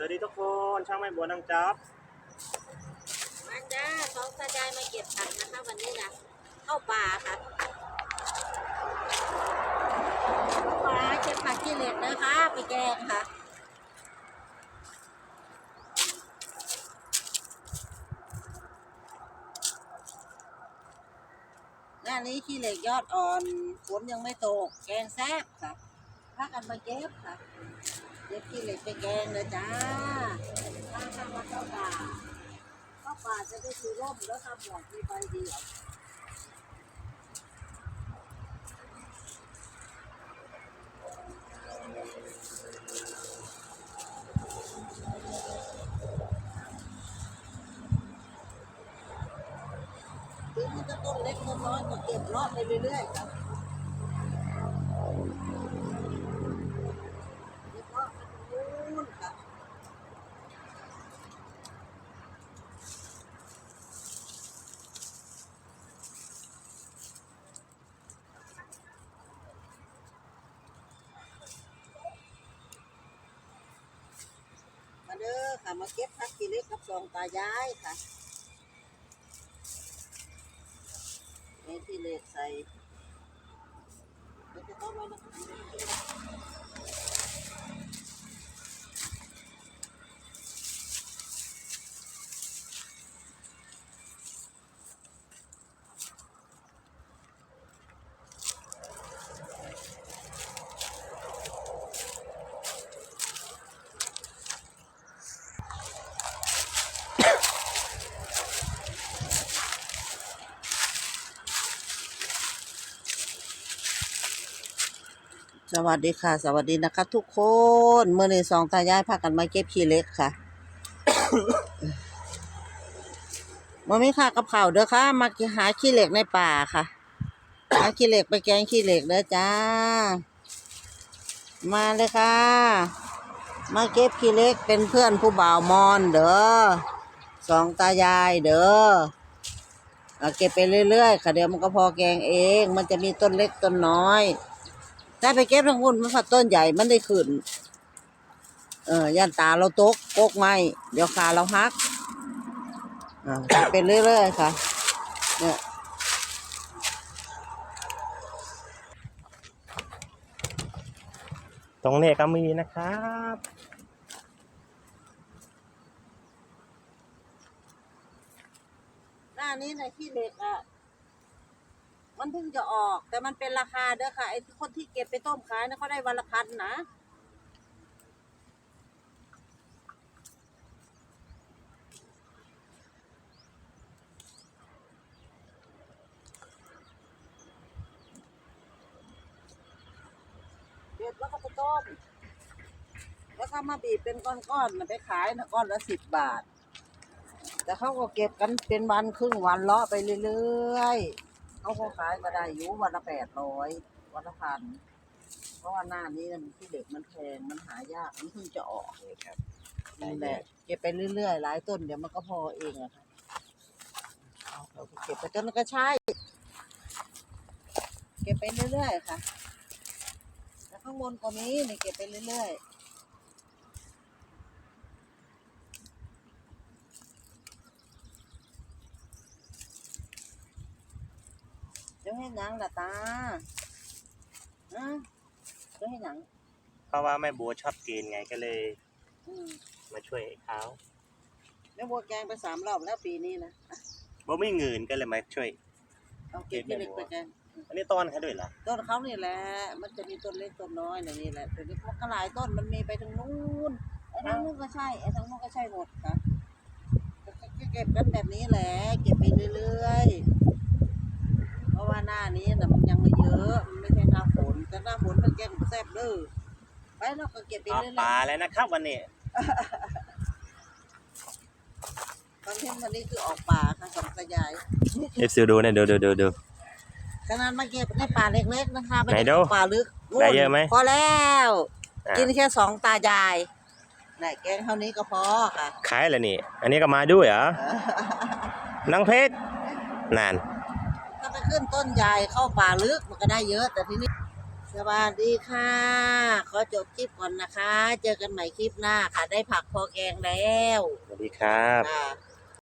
สวัสดีทุกคนช่างไม่บัวนางจับมาจ้าสองตายายมาเก็บผักนะคะวันนี้นะเข้าป่าค่ะข้าป่าเก็บผักขี้เหล็กนะคะ ไปแกงค่ะหน้านี้ขี้เหล็กยอดอ่อนฝนยังไม่ตก แกงแซ่บค่ะพากันมาเก็บค่ะ เก็บขี้เหล็กไปแกงเลยจ้าถ้าทำมาเข้าป่าเข้าป่าจะได้ถือร่มแล้วทำหมวกมีใบเดียวถึงมันจะต้นเล็กต้นน้อยก็เก็บเลาะไปเรื่อยๆค่ะเก็บเลาะไปตรงนู้นค่ะ มา เด้อค่ะ มาเก็บพักกีเล็กกับสองตายายค่ะนี่ที่เล็กใส่จะต้องไว้นะคะ สวัสดีค่ะ สวัสดีนะคะ ทุกคนเมื่อในสองตายายพากันมาเก็บขี้เล็กค่ะมาไม่ค่ะกับข่าวเด้อค่ะ มาหาขี้เหล็กในป่าค่ะ หาขี้เหล็กไปแกงขี้เหล็กเด้อจ้า มาเลยค่ะ มาเก็บขี้เล็กเป็นเพื่อนผู้บ่าวมอนเด้อสองตายายเด้อเอาเก็บไปเรื่อยๆค่ะเดี๋ยวมันก็พอแกงเอง มันจะมีต้นเล็กต้นน้อย ถ้าไปเก็บทั้งหุ่นมันผัดต้นใหญ่มันได้ขึ้น เออย่านตาเราตกโกกไหมเดี๋ยวขาเราหักอ่าเป็นเรื่อยๆค่ะ เนี่ยตรงนี้ก็มีนะครับหน้านี้ในะขี้เหล็กอะ มันเพิ่งจะออก แต่มันเป็นราคาเด้อค่ะไอ้คนที่เก็บไปต้มขายนะเขาได้วันละพันนะเด็ดแล้วก็ไปต้มแล้วก็มาบีบเป็นก้อนๆมันไปขายนะก้อนละสิบบาท แต่เขาก็เก็บกันเป็นวันครึ่งวันเลาะไปเรื่อยๆ เขาก็ขายก็ได้อยู่วันละแปดร้อยวันละพันเพราะว่าหน้านี้มันที่เด็กมันแพงมันหายากมันเพิ่งจะออกนี่ครับนั่นแหละเก็บไปเรื่อยๆหลายต้นเดี๋ยวมันก็พอเองอะค่ะเราก็เก็บไปจนมันก็ใช่เก็บไปเรื่อยๆค่ะแล้วข้างบนก็มีนี่เก็บไปเรื่อยๆ เดี๋ยวให้หนังละตาอะเดี๋ยวให้หนังเพราะว่าแม่บัวชอบกินไงก็เลย อืมมาช่วยเขาแม่บัวแกงไปสามรอบแล้วปีนี้นะอะบ่ไม่เงินก็เลยมาช่วย เอาเก็บที่เล็กไปแกงอันนี้ต้อนเขาด้วยเหรอต้นเขานี่แหละ มันจะมีต้นเล็กต้นน้อยนะนี่แหละแต่นี่พวกก็หลายต้นมันมีไปทางนู้นไอ้ทางนู้นก็ใช่ไอ้ทางนู้นก็ใช่หมดค่ะก็เก็บกันแบบนี้แหละ เก็บไปเรื่อยๆเพ ราะว่าหน้านี้น่ะมันยังไม่เยอะมันไม่ใช่หน้าฝนแต่หน้าฝนมันแกงแซ่บเด้อไปเราก็เก็บไปออกเรื่อยปลาแล้วนะครับวันนี้ๆคอนเทนต์วันนี้คือออกป่าค่ะสองกระยาย เอฟซีดูเนี่ยดูดูดูดู ขนาดมาเก็บในป่าเล็กๆนะคะไม่ไหนดูป่าลึกได้เยอะไหมพอแล้ว อะ กินแค่สองตายายไหนแกงเท่านี้ก็พอค่ะขายแล้วนี่ อันนี้ก็มาด้วยเหรอน้องเพชรนานถ้าไป ขึ้นต้นใหญ่เข้าป่าลึกมันก็ได้เยอะ แต่ทีนี้แซสวัสดีค่ะ ขอจบคลิปก่อนนะคะ เจอกันใหม่คลิปหน้าค่ะ ได้ผักพอแกงแล้ว สวัสดีครับ ค่ะ